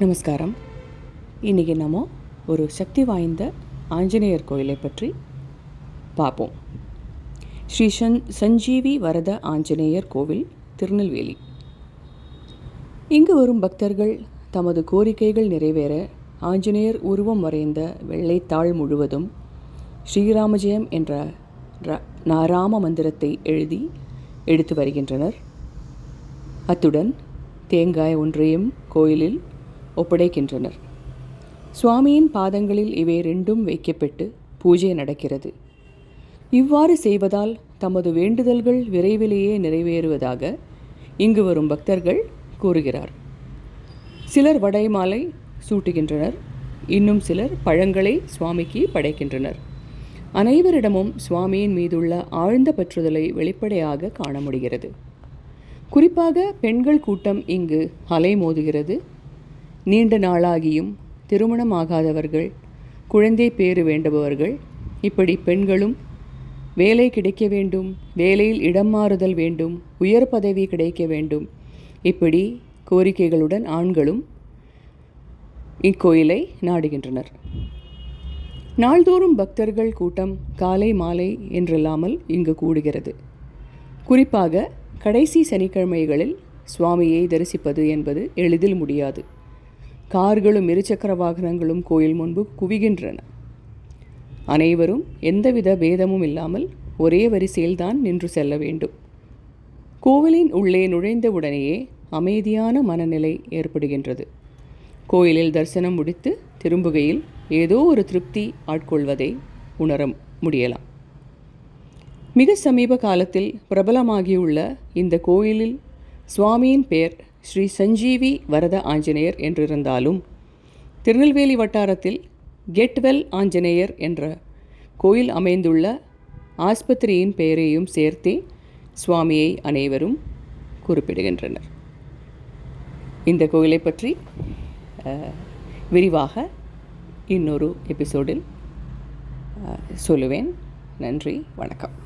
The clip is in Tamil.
நமஸ்காரம். இன்றைக்கி நம்ம ஒரு சக்தி வாய்ந்த ஆஞ்சநேயர் கோயிலை பற்றி பார்ப்போம். ஸ்ரீ சன் சஞ்சீவி வரத ஆஞ்சநேயர் கோவில் திருநெல்வேலி. இங்கு வரும் பக்தர்கள் தமது கோரிக்கைகள் நிறைவேற ஆஞ்சநேயர் உருவம் வரைந்த வெள்ளைத்தாள் முழுவதும் ஸ்ரீராமஜெயம் என்ற ராம நாராம மந்திரத்தை எழுதி எடுத்து வருகின்றனர். அத்துடன் தேங்காய் ஒன்றையும் கோயிலில் ஒப்படைக்கின்றனர். சுவாமியின் பாதங்களில் இவை ரெண்டும் வைக்கப்பட்டு பூஜை நடக்கிறது. இவ்வாறு செய்வதால் தமது வேண்டுதல்கள் விரைவிலேயே நிறைவேறுவதாக இங்கு வரும் பக்தர்கள் கூறுகிறார். சிலர் வடை மாலை சூட்டுகின்றனர் இன்னும் சிலர் பழங்களை சுவாமிக்கு படைக்கின்றனர். அனைவரிடமும் சுவாமியின் மீதுள்ள ஆழ்ந்த பற்றுதலை வெளிப்படையாக காண முடிகிறது. குறிப்பாக பெண்கள் கூட்டம் இங்கு அலைமோதுகிறது நீண்ட நாளாகியும் திருமணமாகாதவர்கள் குழந்தை பேறு வேண்டுபவர்கள் இப்படி பெண்களும் வேலை கிடைக்க வேண்டும் வேலையில் இடம் மாறுதல் வேண்டும் உயர் பதவி கிடைக்க வேண்டும் இப்படி கோரிக்கைகளுடன் ஆண்களும் இக்கோயிலை நாடுகின்றனர். நாள்தோறும் பக்தர்கள் கூட்டம் காலை மாலை என்றில்லாமல் இங்கு கூடுகிறது. குறிப்பாக கடைசி சனிக்கிழமைகளில் சுவாமியை தரிசிப்பது என்பது எளிதில் முடியாது. கார்களும் இருசக்கர வாகனங்களும் கோயில் முன்பு குவிகின்றன. அனைவரும் எந்தவித பேதமும் இல்லாமல் ஒரே வரிசையில்தான் நின்று செல்ல வேண்டும். கோவிலின் உள்ளே நுழைந்தவுடனேயே அமைதியான மனநிலை ஏற்படுகின்றது. கோயிலில் தரிசனம் முடித்து திரும்புகையில் ஏதோ ஒரு திருப்தி ஆட்கொள்வதை உணர முடியலாம். மிக சமீப காலத்தில் பிரபலமாகியுள்ள இந்த கோயிலில் சுவாமியின் பெயர் ஸ்ரீ சஞ்சீவி வரத ஆஞ்சநேயர் என்றிருந்தாலும் திருநெல்வேலி வட்டாரத்தில் கெட்வெல் ஆஞ்சநேயர் என்ற கோயில் அமைந்துள்ள ஆஸ்பத்திரியின் பெயரையும் சேர்த்தே சுவாமியை அனைவரும் குறிப்பிடுகின்றனர். இந்த கோயிலை பற்றி விரிவாக இன்னொரு எபிசோடில் சொல்லுவேன். நன்றி வணக்கம்.